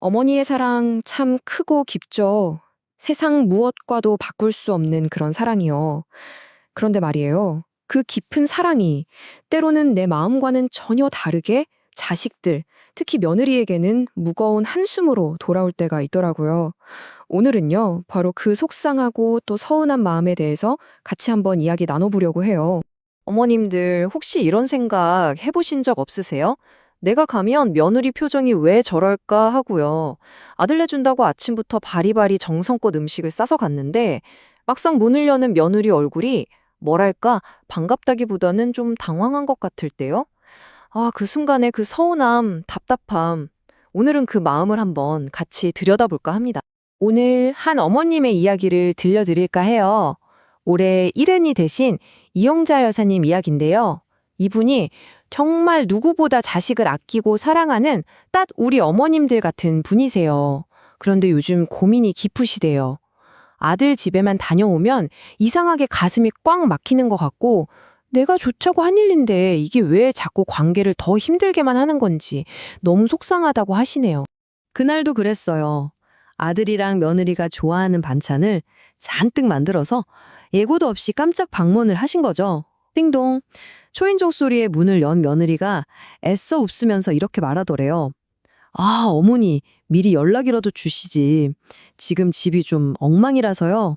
어머니의 사랑 참 크고 깊죠. 세상 무엇과도 바꿀 수 없는 그런 사랑이요. 그런데 말이에요. 그 깊은 사랑이 때로는 내 마음과는 전혀 다르게 자식들, 특히 며느리에게는 무거운 한숨으로 돌아올 때가 있더라고요. 오늘은요, 바로 그 속상하고 또 서운한 마음에 대해서 같이 한번 이야기 나눠보려고 해요. 어머님들 혹시 이런 생각 해보신 적 없으세요? 내가 가면 며느리 표정이 왜 저럴까 하고요. 아들 내준다고 아침부터 바리바리 정성껏 음식을 싸서 갔는데 막상 문을 여는 며느리 얼굴이 뭐랄까 반갑다기보다는 좀 당황한 것 같을 때요. 아, 그 순간의 그 서운함, 답답함. 오늘은 그 마음을 한번 같이 들여다볼까 합니다. 오늘 한 어머님의 이야기를 들려드릴까 해요. 올해 일흔이 되신 이용자 여사님 이야기인데요. 이분이 정말 누구보다 자식을 아끼고 사랑하는 딱 우리 어머님들 같은 분이세요. 그런데 요즘 고민이 깊으시대요. 아들 집에만 다녀오면 이상하게 가슴이 꽉 막히는 것 같고 내가 좋자고 한 일인데 이게 왜 자꾸 관계를 더 힘들게만 하는 건지 너무 속상하다고 하시네요. 그날도 그랬어요. 아들이랑 며느리가 좋아하는 반찬을 잔뜩 만들어서 예고도 없이 깜짝 방문을 하신 거죠. 띵동. 초인종 소리에 문을 연 며느리가 애써 웃으면서 이렇게 말하더래요. 아, 어머니, 미리 연락이라도 주시지. 지금 집이 좀 엉망이라서요.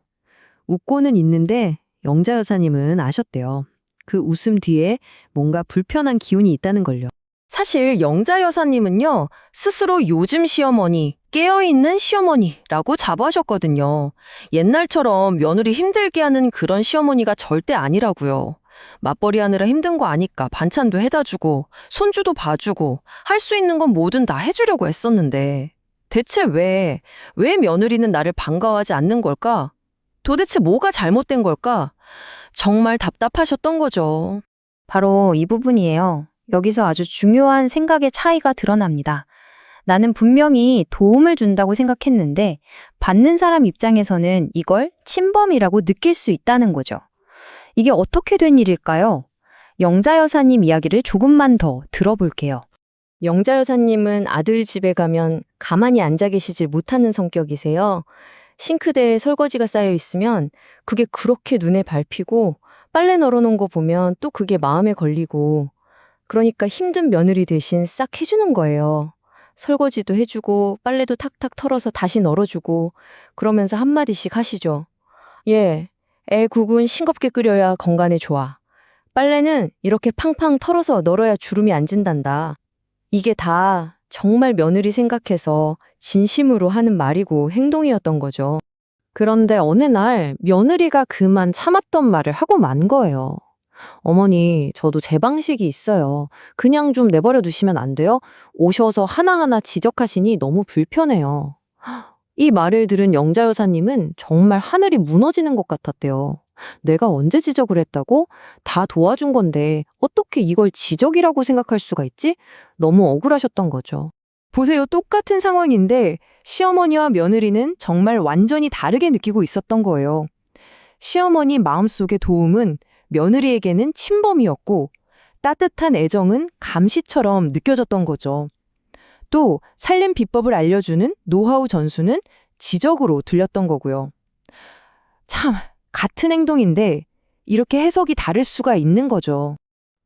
웃고는 있는데 영자 여사님은 아셨대요. 그 웃음 뒤에 뭔가 불편한 기운이 있다는 걸요. 사실 영자 여사님은요, 스스로 요즘 시어머니, 깨어있는 시어머니라고 자부하셨거든요. 옛날처럼 며느리 힘들게 하는 그런 시어머니가 절대 아니라고요. 맞벌이 하느라 힘든 거 아니까 반찬도 해다 주고, 손주도 봐주고, 할 수 있는 건 뭐든 다 해주려고 했었는데. 대체 왜, 왜 며느리는 나를 반가워하지 않는 걸까? 도대체 뭐가 잘못된 걸까? 정말 답답하셨던 거죠. 바로 이 부분이에요. 여기서 아주 중요한 생각의 차이가 드러납니다. 나는 분명히 도움을 준다고 생각했는데 받는 사람 입장에서는 이걸 침범이라고 느낄 수 있다는 거죠. 이게 어떻게 된 일일까요? 영자 여사님 이야기를 조금만 더 들어볼게요. 영자 여사님은 아들 집에 가면 가만히 앉아 계시질 못하는 성격이세요. 싱크대에 설거지가 쌓여 있으면 그게 그렇게 눈에 밟히고 빨래 널어놓은 거 보면 또 그게 마음에 걸리고 그러니까 힘든 며느리 대신 싹 해주는 거예요. 설거지도 해주고 빨래도 탁탁 털어서 다시 널어주고 그러면서 한마디씩 하시죠. 예, 애 국은 싱겁게 끓여야 건강에 좋아. 빨래는 이렇게 팡팡 털어서 널어야 주름이 안 진단다. 이게 다 정말 며느리 생각해서 진심으로 하는 말이고 행동이었던 거죠. 그런데 어느 날 며느리가 그만 참았던 말을 하고 만 거예요. 어머니, 저도 제 방식이 있어요. 그냥 좀 내버려 두시면 안 돼요? 오셔서 하나하나 지적하시니 너무 불편해요. 이 말을 들은 영자 여사님은 정말 하늘이 무너지는 것 같았대요. 내가 언제 지적을 했다고? 다 도와준 건데 어떻게 이걸 지적이라고 생각할 수가 있지? 너무 억울하셨던 거죠. 보세요. 똑같은 상황인데 시어머니와 며느리는 정말 완전히 다르게 느끼고 있었던 거예요. 시어머니 마음속의 도움은 며느리에게는 침범이었고 따뜻한 애정은 감시처럼 느껴졌던 거죠. 또 살림 비법을 알려주는 노하우 전수는 지적으로 들렸던 거고요. 참, 같은 행동인데 이렇게 해석이 다를 수가 있는 거죠.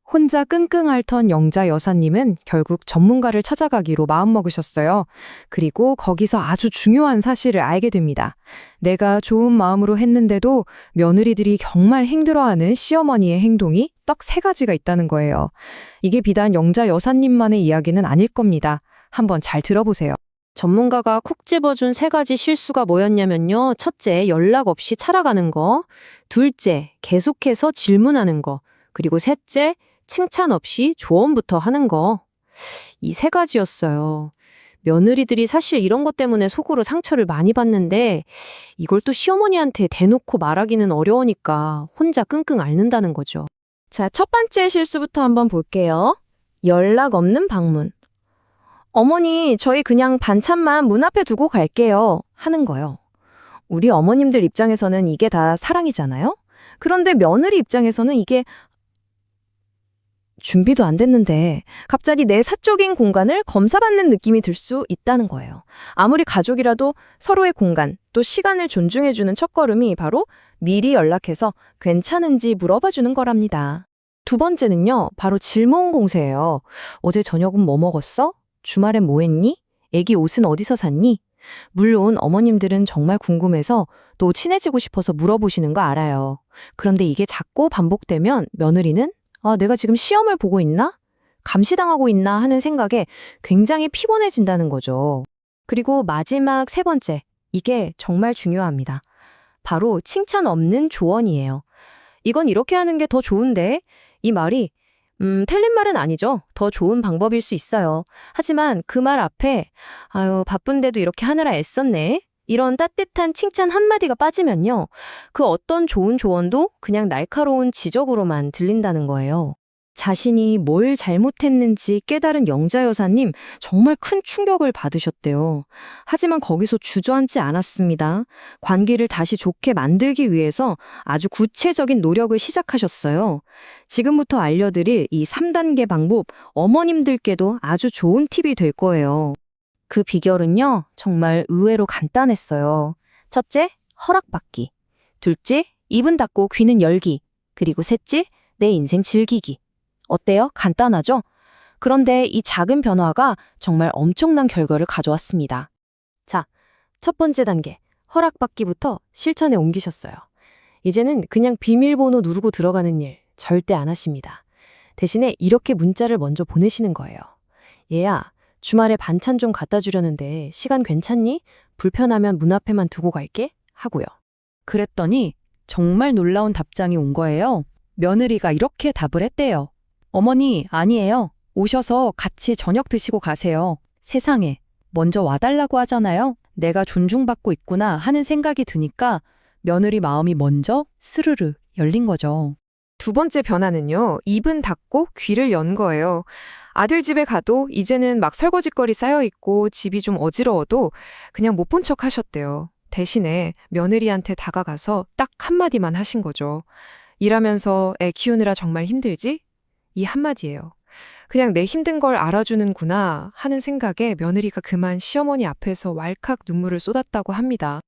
혼자 끙끙 앓던 영자 여사님은 결국 전문가를 찾아가기로 마음먹으셨어요. 그리고 거기서 아주 중요한 사실을 알게 됩니다. 내가 좋은 마음으로 했는데도 며느리들이 정말 힘들어하는 시어머니의 행동이 딱 세 가지가 있다는 거예요. 이게 비단 영자 여사님만의 이야기는 아닐 겁니다. 한번 잘 들어보세요. 전문가가 쿡 집어준 세 가지 실수가 뭐였냐면요. 첫째, 연락 없이 차라가는 거. 둘째, 계속해서 질문하는 거. 그리고 셋째, 칭찬 없이 조언부터 하는 거. 이 세 가지였어요. 며느리들이 사실 이런 것 때문에 속으로 상처를 많이 받는데 이걸 또 시어머니한테 대놓고 말하기는 어려우니까 혼자 끙끙 앓는다는 거죠. 자, 첫 번째 실수부터 한번 볼게요. 연락 없는 방문. 어머니, 저희 그냥 반찬만 문 앞에 두고 갈게요. 하는 거요. 우리 어머님들 입장에서는 이게 다 사랑이잖아요? 그런데 며느리 입장에서는 이게 준비도 안 됐는데 갑자기 내 사적인 공간을 검사받는 느낌이 들 수 있다는 거예요. 아무리 가족이라도 서로의 공간 또 시간을 존중해주는 첫걸음이 바로 미리 연락해서 괜찮은지 물어봐 주는 거랍니다. 두 번째는요, 바로 질문 공세예요. 어제 저녁은 뭐 먹었어? 주말엔 뭐 했니? 애기 옷은 어디서 샀니? 물론 어머님들은 정말 궁금해서 또 친해지고 싶어서 물어보시는 거 알아요. 그런데 이게 자꾸 반복되면 며느리는 아, 내가 지금 시험을 보고 있나? 감시당하고 있나 하는 생각에 굉장히 피곤해진다는 거죠. 그리고 마지막 세 번째. 이게 정말 중요합니다. 바로 칭찬 없는 조언이에요. 이건 이렇게 하는 게 더 좋은데? 이 말이, 음, 틀린 말은 아니죠. 더 좋은 방법일 수 있어요. 하지만 그 말 앞에, 아유, 바쁜데도 이렇게 하느라 애썼네. 이런 따뜻한 칭찬 한마디가 빠지면요. 그 어떤 좋은 조언도 그냥 날카로운 지적으로만 들린다는 거예요. 자신이 뭘 잘못했는지 깨달은 영자 여사님 정말 큰 충격을 받으셨대요. 하지만 거기서 주저앉지 않았습니다. 관계를 다시 좋게 만들기 위해서 아주 구체적인 노력을 시작하셨어요. 지금부터 알려드릴 이 3단계 방법 어머님들께도 아주 좋은 팁이 될 거예요. 그 비결은요, 정말 의외로 간단했어요. 첫째, 허락받기. 둘째, 입은 닫고 귀는 열기. 그리고 셋째, 내 인생 즐기기. 어때요? 간단하죠? 그런데 이 작은 변화가 정말 엄청난 결과를 가져왔습니다. 자, 첫 번째 단계, 허락받기부터 실천에 옮기셨어요. 이제는 그냥 비밀번호 누르고 들어가는 일 절대 안 하십니다. 대신에 이렇게 문자를 먼저 보내시는 거예요. 얘야, 주말에 반찬 좀 갖다 주려는데 시간 괜찮니? 불편하면 문 앞에만 두고 갈게? 하고요. 그랬더니 정말 놀라운 답장이 온 거예요. 며느리가 이렇게 답을 했대요. 어머니, 아니에요. 오셔서 같이 저녁 드시고 가세요. 세상에, 먼저 와달라고 하잖아요. 내가 존중받고 있구나 하는 생각이 드니까 며느리 마음이 먼저 스르르 열린 거죠. 두 번째 변화는요, 입은 닫고 귀를 연 거예요. 아들 집에 가도 이제는 막 설거지거리 쌓여있고 집이 좀 어지러워도 그냥 못 본 척 하셨대요. 대신에 며느리한테 다가가서 딱 한마디만 하신 거죠. 일하면서 애 키우느라 정말 힘들지? 이 한마디예요. 그냥 내 힘든 걸 알아주는구나 하는 생각에 며느리가 그만 시어머니 앞에서 왈칵 눈물을 쏟았다고 합니다.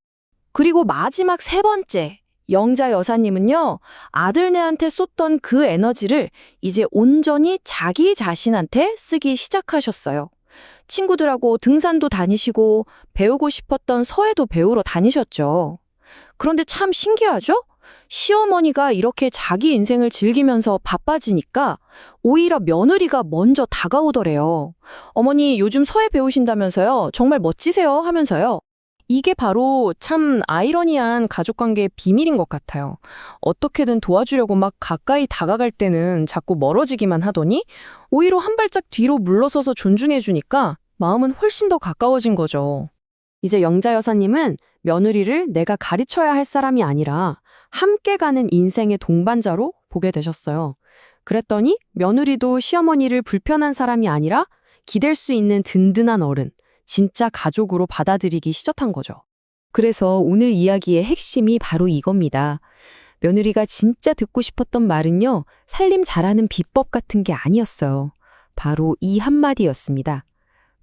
그리고 마지막 세 번째, 영자 여사님은요, 아들네한테 쏟던 그 에너지를 이제 온전히 자기 자신한테 쓰기 시작하셨어요. 친구들하고 등산도 다니시고 배우고 싶었던 서예도 배우러 다니셨죠. 그런데 참 신기하죠? 시어머니가 이렇게 자기 인생을 즐기면서 바빠지니까 오히려 며느리가 먼저 다가오더래요. 어머니 요즘 서예 배우신다면서요? 정말 멋지세요 하면서요. 이게 바로 참 아이러니한 가족관계의 비밀인 것 같아요. 어떻게든 도와주려고 막 가까이 다가갈 때는 자꾸 멀어지기만 하더니 오히려 한 발짝 뒤로 물러서서 존중해주니까 마음은 훨씬 더 가까워진 거죠. 이제 영자 여사님은 며느리를 내가 가르쳐야 할 사람이 아니라 함께 가는 인생의 동반자로 보게 되셨어요. 그랬더니 며느리도 시어머니를 불편한 사람이 아니라 기댈 수 있는 든든한 어른, 진짜 가족으로 받아들이기 시작한 거죠. 그래서 오늘 이야기의 핵심이 바로 이겁니다. 며느리가 진짜 듣고 싶었던 말은요, 살림 잘하는 비법 같은 게 아니었어요. 바로 이 한마디였습니다.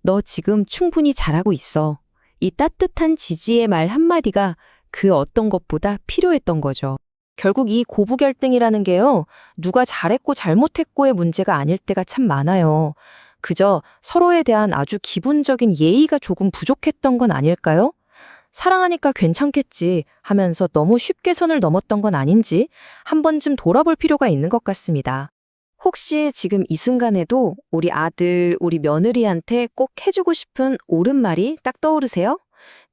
너 지금 충분히 잘하고 있어. 이 따뜻한 지지의 말 한마디가 그 어떤 것보다 필요했던 거죠. 결국 이 고부결등이라는 게요, 누가 잘했고 잘못했고의 문제가 아닐 때가 참 많아요. 그저 서로에 대한 아주 기본적인 예의가 조금 부족했던 건 아닐까요? 사랑하니까 괜찮겠지 하면서 너무 쉽게 선을 넘었던 건 아닌지 한 번쯤 돌아볼 필요가 있는 것 같습니다. 혹시 지금 이 순간에도 우리 아들, 우리 며느리한테 꼭 해주고 싶은 옳은 말이 딱 떠오르세요?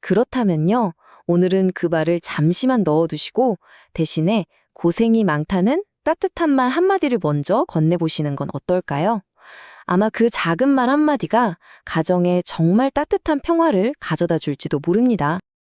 그렇다면요, 오늘은 그 말을 잠시만 넣어두시고 대신에 고생이 많다는 따뜻한 말 한마디를 먼저 건네보시는 건 어떨까요? 아마 그 작은 말 한마디가 가정에 정말 따뜻한 평화를 가져다 줄지도 모릅니다.